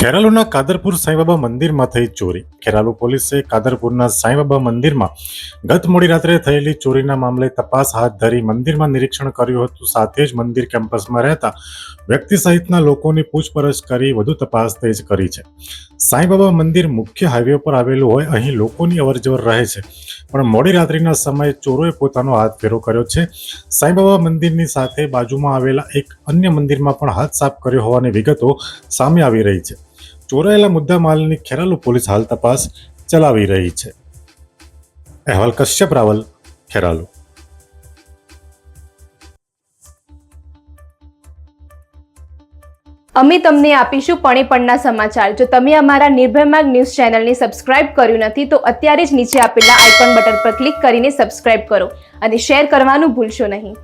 ખેરાલુના કાદરપુર સાંઈબાબા મંદિરમાં થઈ ચોરી. ખેરાલુ પોલીસે કાદરપુરના સાંઈબાબા મંદિરમાં ગત મોડી રાત્રે થયેલી ચોરીના મામલે તપાસ હાથ ધરી મંદિરમાં નિરીક્ષણ કર્યું હતું. સાથે જ મંદિર કેમ્પસમાં રહેતા વ્યક્તિ સહિતના લોકોની પૂછપરછ કરી વધુ તપાસ તેજ કરી છે. સાંઈબાબા મંદિર મુખ્ય હાઈવે પર આવેલું હોય અહીં લોકોની અવરજવર રહે છે. પણ મોડી રાત્રિના સમયે ચોરોએ પોતાનો હાથ ફેરો કર્યો છે. સાંઈબાબા મંદિરની સાથે બાજુમાં આવેલા એક અન્ય મંદિરમાં પણ હાથ સાફ કર્યો હોવાની વિગતો સામે આવી રહી છે. ચોરાયેલા મુદ્દામાલની ખેરાલુ પોલીસ હાલ તપાસ ચલાવી રહી છે. અહેવાલ કશ્યપ રાવલ, ખેરાલુ. અમે તમને આપીશું પણે પણના સમાચાર. જો તમે અમારા નિર્ભયમાર્ગ ન્યૂઝ ચેનલને સબસ્ક્રાઇબ કર્યું નથી, તો અત્યારે જ નીચે આપેલા આઇકોન બટન પર ક્લિક કરીને સબસ્ક્રાઇબ કરો અને શેર કરવાનું ભૂલશો નહીં.